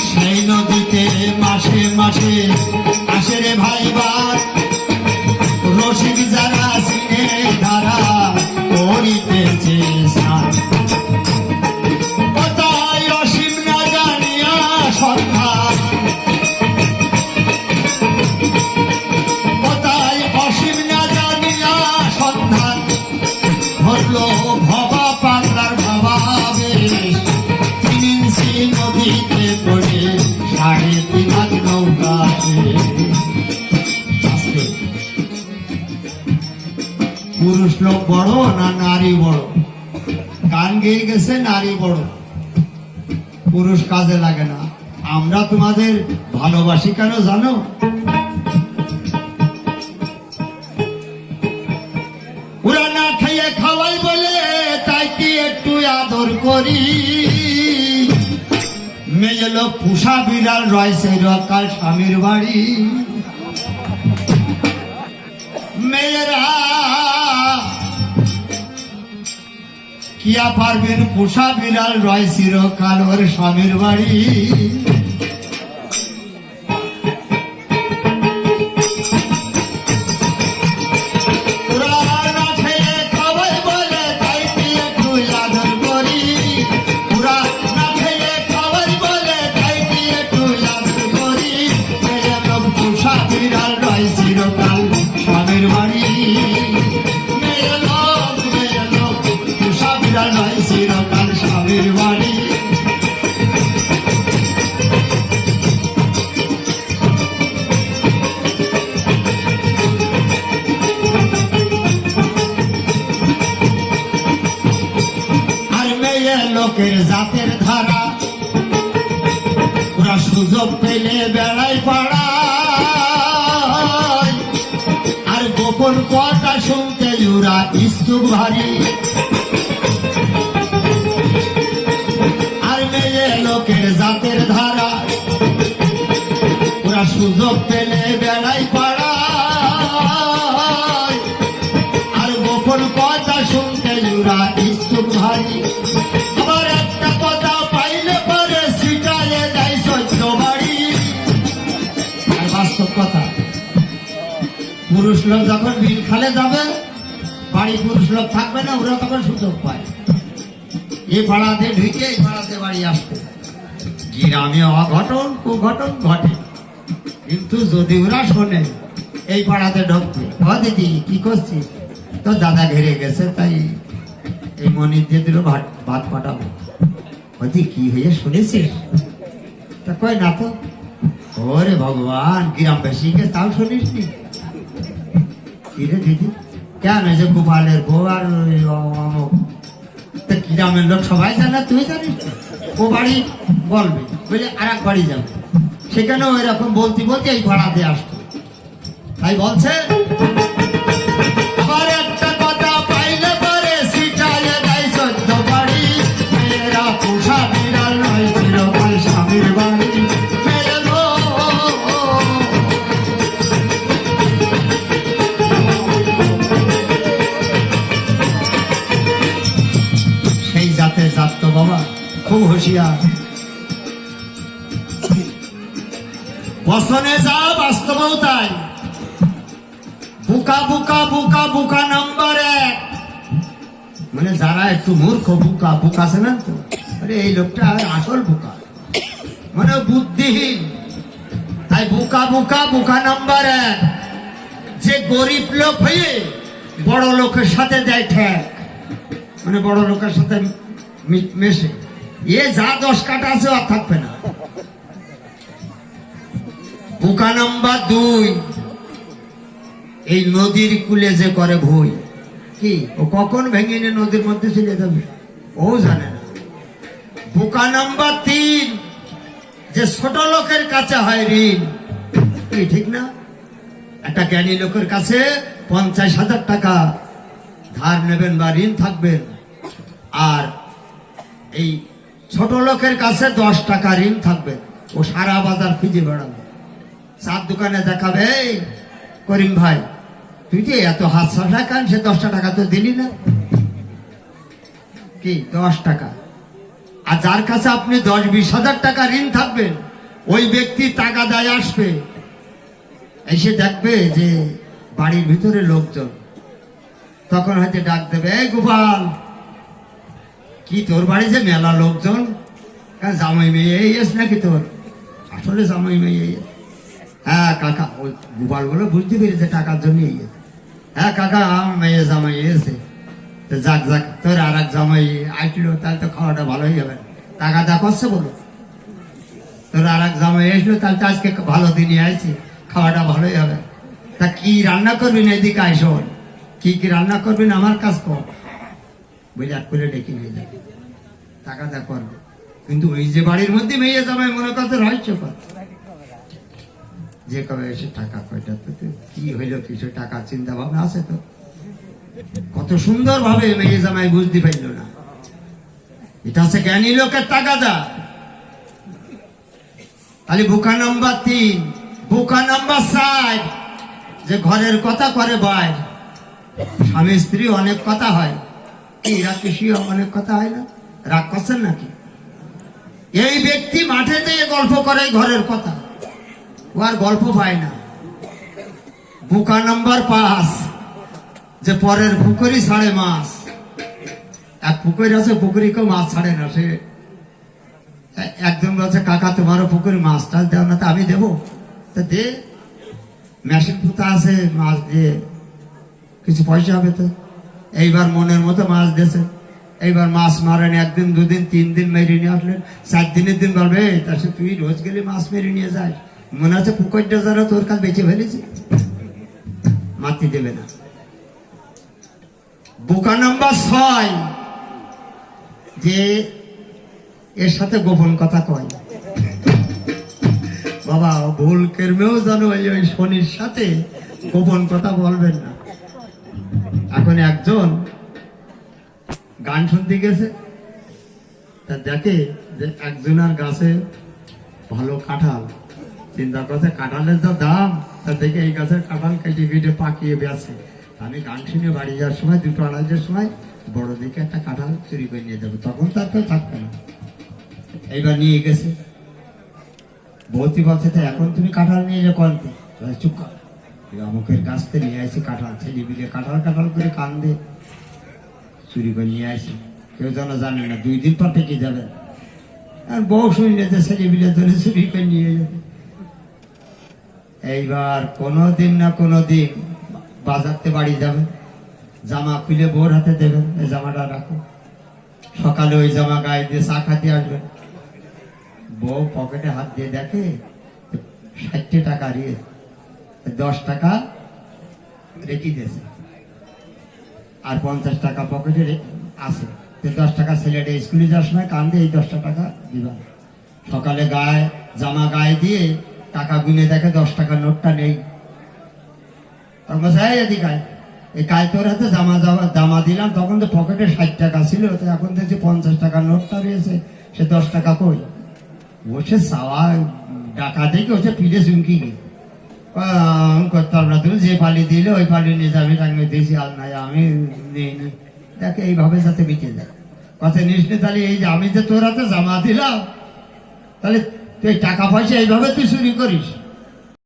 সেই নদীতে মাসে মাসে লোক বড় না নারী বড় গান গেয়ে গেছে, নারী বড় পুরুষ কাজে লাগে না। আমরা তোমাদের ভালোবাসি কেন জানো? না খাইয়ে খাওয়াই বলে, তাই কি একটু আদর করি? মেয়ে পুষা বিড়াল রয়েছে, রকাল স্বামীর বাড়ি। মেয়েরা কিয়া পারবেন পোষা বিড়াল রয় চিরকাল ওর স্বামীর বাড়ি। পোষা চিরকাল লোকের জাতের ধারা ওরা সুযোগ পেলে বেড়াই পাড়া আর গোপন কথা শুনতে ওরা ইচ্ছুক ভারী। লোকের জাতের ধারা। ওরা সুযোগ পেলে বেড়াই পাড়া আর গোপন কথা শুনতে ইচ্ছুক পুরুষ লোক যখন বিল খালে যাবে বাড়ি পুরুষ লোক থাকবে না ওরা তখন সুযোগ পায়। এই পাড়াতে ঢুকে এই পাড়াতে বাড়ি আসবে। গ্রামে অঘটন কুঘটন ঘটে। কিন্তু যদি ওরা শোনে, এই পাড়াতে ঢুকবে। হ দিদি, কি করছিস তো দাদা ঘেরে গেছে, তাই এই মনির দিয়ে দিল ভাত ভাত পাঠাবো। ওদি কি হয়ে শুনেছিস তা কই না তো। ওরে ভগবান গ্রামবাসীকে তাও শুনিস নি কি রে দিদি? কেন যে গোপালের বউ আর অমুক? তা গ্রামের লোক সবাই জানে, তুই জানিস? না? ও বাড়ি বলবে, বলে আর এক বাড়ি যাবে। সেখানে ওই রকম বলতে বলতে এই ভাড়াতে আসতো। তাই বলছে, আবার খুব বসনে যা বাস্তবও তাই বুকা বুকা বুকা বুকা নাম্বার এক। মানে যারা একটু মূর্খ, বুকা বুকা আছে না তো? আরে এই লোকটা আসল বুকা। মানে বুদ্ধিহীন। তাই বুকা বুকা বুকা নাম্বার এক। যে গরিব লোক হয়ে বড় লোকের সাথে দেয় ঠেক। মানে বড় লোকের সাথে মেশে। এ যা দশ কাটা আছে, আর থাকবে না। নাম্বার দুই, এই নদীর কূলে যে করে কি? ও কখন ভেঙে নিয়ে নদীর মধ্যে চলে যাবে? ও জানে না। নাম্বার তিন, যে ছোট লোকের কাছে হয় ঋণ, কি, ঠিক না? একটা জ্ঞানী লোকের কাছে পঞ্চাশ হাজার টাকা, ধার নেবেন বা ঋণ থাকবেন। আর এই ছোট লোকের কাছে দশ টাকা ঋণ থাকবে। ও সারা বাজার খুঁজে বেড়াবে। চার দোকানে দেখাবে করিম ভাই, তুই যে এত হাত সাটা কান? সে দশটা টাকা তো দিলি না। কি? দশ টাকা। আর যার কাছে আপনি দশ, বিশ হাজার টাকা ঋণ থাকবেন ওই ব্যক্তি টাকা দেয় আসবে। এসে দেখবে যে বাড়ির ভিতরে লোকজন। তখন হয়তো ডাক দেবে, এই গোপাল কি তোর বাড়ি যে মেলা লোকজন? জামাই মেয়ে এস নাকি তোর? আসলে জামাই মেয়ে। হ্যাঁ কাকা, ওই গোপাল বলে বুঝতে পেরেছে টাকার জন্য হ্যাঁ কাকা, আমার মেয়ে জামাই এসে। তো যাক যাক, তোর আর এক জামাই আসলো, তাহলে তো খাওয়াটা ভালোই হবে। টাকা দা করছে বলো। তোর আর এক জামাই এসলো তাহলে তো আজকে ভালো দিনই আইছি খাওয়াটা ভালোই হবে। তা কি রান্না করবি না এদিকে আইসন কি কি রান্না করবি না আমার কাজ কর। এক করে ডেকে নিয়ে যাবে টাকা দা করবে। কিন্তু ওই যে বাড়ির মধ্যে মেয়ে জামাই, মনে করতে রহস্য যে কবে এসে টাকা কয়টা তো কি হইল কিছু টাকা চিন্তা ভাবনা আছে তো। কত সুন্দর ভাবে মেয়ে জামাই বুঝতে পারল না। এটা হচ্ছে জ্ঞানী লোকের টাকা দা তাহলে বোকা নাম্বার তিন, বোকা নাম্বার চার, যে ঘরের কথা করে বাইর। স্বামী স্ত্রী অনেক কথা হয়। এই রাক্ষসী অনেক কথা হয় না রাগ করছেন নাকি? এই ব্যক্তি মাঠে যেয়ে গল্প করে ঘরের কথা, ও আর গল্প পায় না। বোকা নাম্বার পাঁচ, যে পরের পুকুরি ছাড়ে মাছ। এক পুকুর আছে পুকুরি কেউ মাছ ছাড়ে না সে। একজন বলছে, কাকা, তোমারও পুকুরে মাছ টাছ দেও না তা আমি দেবো? তা দে। মেশিন পুতা আছে, মাছ দিয়ে কিছু পয়সা হবে তো? এইবার মনের মতো মাছ দিয়েছে। এইবার মাছ মারেন একদিন দুদিন তিন দিন মেরে নিয়ে আসলেন। চার দিনের দিন বলবে "এই, তা সে তুই রোজ গেলে মাছ মেরে নিয়ে যাস মনে আছে পুকুরটা যারা তোর কাছে বেঁচে ফেলেছে। মাতি দেবে না। বোকা নাম্বার ছয় যে এর সাথে গোপন কথা কয়। বাবা ভুল কেরমেও জানো এই ওই শনির সাথে গোপন কথা বলবেন না। এখন একজন গান শুনতে গেছে। তা দেখে যে একজনের গাছে ভালো কাঁঠাল। চিন্তা করছে, কাঁঠালের যা দাম, তা দেখে এই গাছের কাঁঠাল কেটে কেটে পাকিয়ে বেছে আমি গান শুনে বাড়ি যাওয়ার সময়, দুটো আড়াইটার সময়, বড় দিকে একটা কাঁঠাল চুরি করে নিয়ে যাব। তখন তার কেউ থাকবে না। এইবার নিয়ে গেছে। বৌতি বলছে, "তা এখন তুমি কাঁঠাল নিয়ে যে কলতে চুপ কর। অমুকের গাছ থেকে নিয়ে আসি কাঁঠাল, ছেলে বিলে কাঁঠাল কাঁঠাল করে কান্দে। চুরি করে নিয়ে আসি। কেউ যেন জানে না, দুই দিন পর থেকে যাবে। আর বউ শুনলে যে ছেলে বিলে ধরে চুরি করে নিয়ে যাবে। এইবার কোনো দিন না কোনো দিন বাজারতে বাড়ি যাবে। জামা খুলে বোর হাতে দেবেন এই জামাটা রাখো। সকালে ওই জামা গায়ে দিয়ে চা খাতে আসবেন বউ পকেটে হাত দিয়ে দেখে, ষাটটি টাকা দিয়ে দশ টাকা রেখে দিয়েছে। আর পঞ্চাশ টাকা পকেটে আছে। তো দশ টাকা ছেলেটা স্কুলে যাওয়ার সময় কান্দে এই দশটা টাকা দিবা। সকালে গায়ে জামা গায়ে দিয়ে টাকা গুনে দেখে দশ টাকার নোটটা নেই। তখন এই এদিকে। এই কাল তোর হাতে জামা জামা জামা দিলাম, তখন তো পকেটে ষাট টাকা ছিল, তো এখন দেখছি পঞ্চাশ টাকার নোটটা রয়েছে। সে দশ টাকা কই? বসে চাওয়া ডাকা দেখে হচ্ছে ফিরে চুমকি গিয়ে করতাম না তুমি যে পালি দিলে ওই পালি নিয়ে যাবে তাকে দিয়েছি আর নাই আমি নিইনি দেখে এইভাবে যাতে বেঁচে যায় কথা নিস নি, তাহলে এই যে আমি যে তোর হাতে জামা দিলাম তাহলে তুই টাকা পয়সা এইভাবে তুই চুরি করিস।